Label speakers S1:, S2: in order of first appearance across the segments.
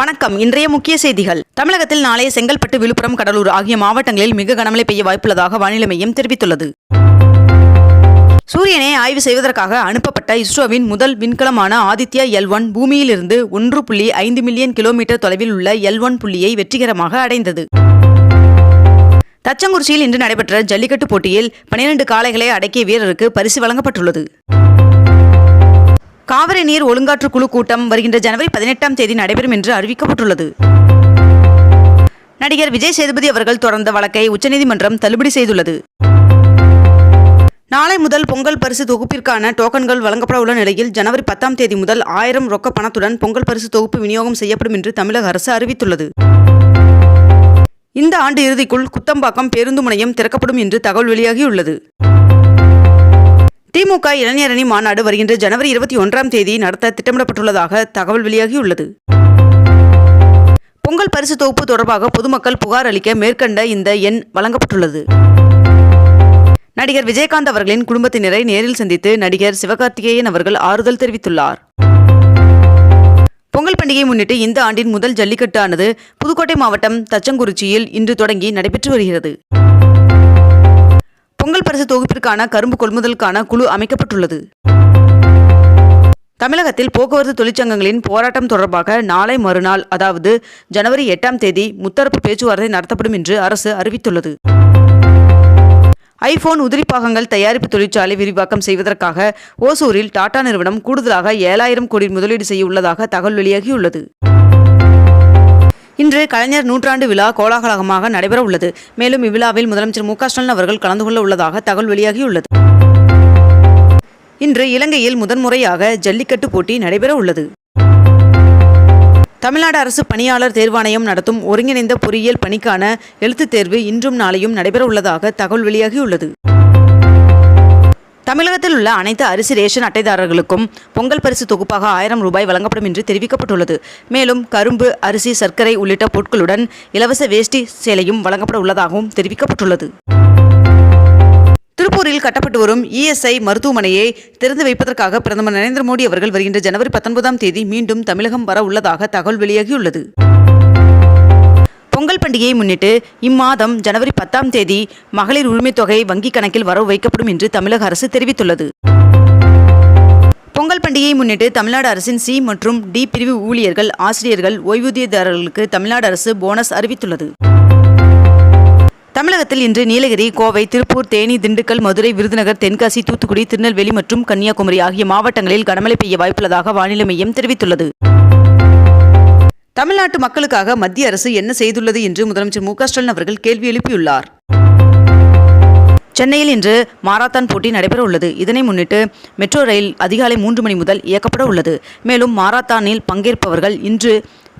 S1: வணக்கம். இன்றைய முக்கிய செய்திகள். தமிழகத்தில் நாளைய செங்கல்பட்டு விழுப்புரம் கடலூர் ஆகிய மாவட்டங்களில் மிக கனமழை பெய்ய வாய்ப்புள்ளதாக வானிலை மையம் தெரிவித்துள்ளது. சூரியனை ஆய்வு செய்வதற்காக அனுப்பப்பட்ட இஸ்ரோவின் முதல் விண்கலமான ஆதித்யா எல் ஒன் பூமியிலிருந்து ஒன்று புள்ளி ஐந்து மில்லியன் கிலோமீட்டர் தொலைவில் உள்ள எல் ஒன் புள்ளியை வெற்றிகரமாக அடைந்தது. தச்சங்குறிச்சியில் இன்று நடைபெற்ற ஜல்லிக்கட்டு போட்டியில் பனிரெண்டு காளைகளை அடக்கிய வீரருக்கு பரிசு வழங்கப்பட்டுள்ளது. காவிரி நீர் ஒழுங்காற்று குழு கூட்டம் வருகின்ற ஜனவரி பதினெட்டாம் தேதி நடைபெறும் என்று அறிவிக்கப்பட்டுள்ளது. நடிகர் விஜய் சேதுபதி அவர்கள் தொடர்ந்த வழக்கை உச்சநீதிமன்றம் தள்ளுபடி செய்துள்ளது. நாளை முதல் பொங்கல் பரிசு தொகுப்பிற்கான டோக்கன்கள் வழங்கப்பட உள்ள நிலையில் ஜனவரி பத்தாம் தேதி முதல் ஆயிரம் ரொக்க பணத்துடன் பொங்கல் பரிசு தொகுப்பு விநியோகம் செய்யப்படும் என்று தமிழக அரசு அறிவித்துள்ளது. இந்த ஆண்டு இறுதிக்குள் குத்தம்பாக்கம் பேருந்து முனையம் திறக்கப்படும் என்று தகவல் வெளியாகியுள்ளது. திமுக இளைஞரணி மாநாடு வருகின்ற ஜனவரி இருபத்தி ஒன்றாம் தேதி நடத்த திட்டமிடப்பட்டுள்ளதாக தகவல் வெளியாகியுள்ளது. பொங்கல் பரிசு தொகுப்பு தொடர்பாக பொதுமக்கள் புகார் அளிக்க மேற்கண்ட இந்த எண் வழங்கப்பட்டுள்ளது. நடிகர் விஜயகாந்த் அவர்களின் குடும்பத்தினரை நேரில் சந்தித்து நடிகர் சிவகார்த்திகேயன் அவர்கள் ஆறுதல் தெரிவித்துள்ளார். பொங்கல் பண்டிகையை முன்னிட்டு இந்த ஆண்டின் முதல் ஜல்லிக்கட்டு ஆனது புதுக்கோட்டை மாவட்டம் தச்சங்குறிச்சியில் இன்று தொடங்கி நடைபெற்று வருகிறது. பொங்கல் பரிசு தொகுப்பிற்கான கரும்பு கொள்முதலுக்கான குழு அமைக்கப்பட்டுள்ளது. தமிழகத்தில் போக்குவரத்து தொழிற்சங்கங்களின் போராட்டம் தொடர்பாக நாளை மறுநாள் அதாவது ஜனவரி எட்டாம் தேதி முத்தரப்பு பேச்சுவார்த்தை நடத்தப்படும் என்று அரசு அறிவித்துள்ளது. ஐபோன் உதிரிப்பாகங்கள் தயாரிப்பு தொழிற்சாலை விரிவாக்கம் செய்வதற்காக ஓசூரில் டாடா நிறுவனம் கூடுதலாக ஏழாயிரம் கோடி முதலீடு செய்ய உள்ளதாக தகவல் வெளியாகியுள்ளது. இன்று கலைஞர் நூற்றாண்டு விழா கோலாகலமாக நடைபெற உள்ளது மேலும் இவ்விழாவில் முதலமைச்சர் மு ஸ்டாலின் அவர்கள் கலந்து கொள்ள உள்ளதாக தகவல் வெளியாகியுள்ளது. இன்று இலங்கையில் முதன்முறையாக ஜல்லிக்கட்டு போட்டி நடைபெற உள்ளது தமிழ்நாடு அரசு பணியாளர் தேர்வாணையம் நடத்தும் ஒருங்கிணைந்த பொறியியல் பணிக்கான எழுத்துத் தேர்வு இன்றும் நாளையும் நடைபெற உள்ளதாக தகவல் வெளியாகியுள்ளது. தமிழகத்தில் உள்ள அனைத்து அரிசி ரேஷன் அட்டைதாரர்களுக்கும் பொங்கல் பரிசு தொகுப்பாக ஆயிரம் ரூபாய் வழங்கப்படும் என்று தெரிவிக்கப்பட்டுள்ளது. மேலும் கரும்பு அரிசி சர்க்கரை உள்ளிட்ட பொருட்களுடன் இலவச வேஷ்டி சேலையும் வழங்கப்பட உள்ளதாகவும் தெரிவிக்கப்பட்டுள்ளது. திருப்பூரில் கட்டப்பட்டு வரும் இஎஸ்ஐ மருத்துவமனையை திறந்து வைப்பதற்காக பிரதமர் நரேந்திர மோடி அவர்கள் வருகின்ற ஜனவரி பத்தொன்பதாம் தேதி மீண்டும் தமிழகம் வர உள்ளதாக தகவல் வெளியாகியுள்ளது. பொங்கல் பண்டிகையை முன்னிட்டு இம்மாதம் ஜனவரி பத்தாம் தேதி மகளிர் உரிமைத் தொகை வங்கிக் கணக்கில் வரவு வைக்கப்படும் என்று தமிழக அரசு தெரிவித்துள்ளது. பொங்கல் பண்டிகையை முன்னிட்டு தமிழ்நாடு அரசின் சி மற்றும் டி பிரிவு ஊழியர்கள் ஆசிரியர்கள் ஓய்வூதியதாரர்களுக்கு தமிழ்நாடு அரசு போனஸ் அறிவித்துள்ளது. தமிழகத்தில் இன்று நீலகிரி கோவை திருப்பூர் தேனி திண்டுக்கல் மதுரை விருதுநகர் தென்காசி தூத்துக்குடி திருநெல்வேலி மற்றும் கன்னியாகுமரி ஆகிய மாவட்டங்களில் கனமழை பெய்ய வாய்ப்புள்ளதாக வானிலை மையம் தெரிவித்துள்ளது. தமிழ்நாட்டு மக்களுக்காக மத்திய அரசு என்ன செய்துள்ளது என்று முதலமைச்சர் மு க ஸ்டாலின் அவர்கள் கேள்வி எழுப்பியுள்ளார். சென்னையில் இன்று மாரத்தான் போட்டி நடைபெற உள்ளது இதனை முன்னிட்டு மெட்ரோ ரயில் அதிகாலை மூன்று மணி முதல் இயக்கப்பட உள்ளது. மேலும் மாரத்தானில் பங்கேற்பவர்கள் இன்று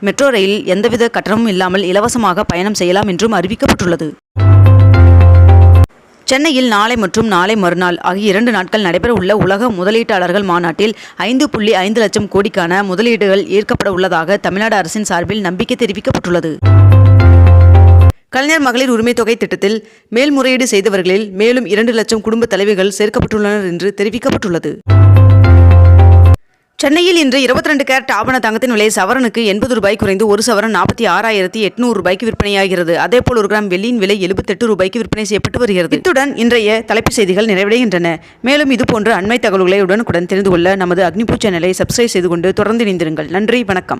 S1: மெட்ரோ ரயிலில் எந்தவித கட்டணமும் இல்லாமல் இலவசமாக பயணம் செய்யலாம் என்றும் அறிவிக்கப்பட்டுள்ளது. சென்னையில் நாளை மற்றும் நாளை மறுநாள் ஆகிய இரண்டு நாட்கள் நடைபெற உள்ள உலக முதலீட்டாளர்கள் மாநாட்டில் ஐந்து புள்ளி ஐந்து லட்சம் கோடிக்கான முதலீடுகள் ஈர்க்கப்பட உள்ளதாக தமிழ்நாடு அரசின் சார்பில் நம்பிக்கை தெரிவிக்கப்பட்டுள்ளது. கலைஞர் மகளிர் உரிமைத் தொகை திட்டத்தில் மேல்முறையீடு செய்தவர்களில் மேலும் இரண்டு லட்சம் குடும்ப தலைவிகள் சேர்க்கப்பட்டுள்ளனர் என்று தெரிவிக்கப்பட்டுள்ளது. சென்னையில் இன்று இருபத்தி ரெண்டு கேரட் ஆபண தங்கத்தின் விலை சவரனுக்கு எண்பது ரூபாய் குறைந்து ஒரு சவரன் நாற்பத்தி ஆறாயிரத்தி எட்நூறு ரூபாய்க்கு விற்பனையாகிறது. அதேபோல் ஒரு கிராம் வெள்ளியின் விலை எழுபத்தெட்டு ரூபாய்க்கு விற்பனை செய்யப்பட்டு வருகிறது. இத்துடன் இன்றைய தலைப்புச் செய்திகள் நிறைவடைகின்றன. மேலும் இதுபோன்ற அண்மை தகவல்களை உடனுக்குடன் தெரிந்து கொள்ள நமது அக்னிபூ சேனலை சப்ஸ்கிரைப் செய்து கொண்டு தொடர்ந்து இணைந்திருங்கள். நன்றி வணக்கம்.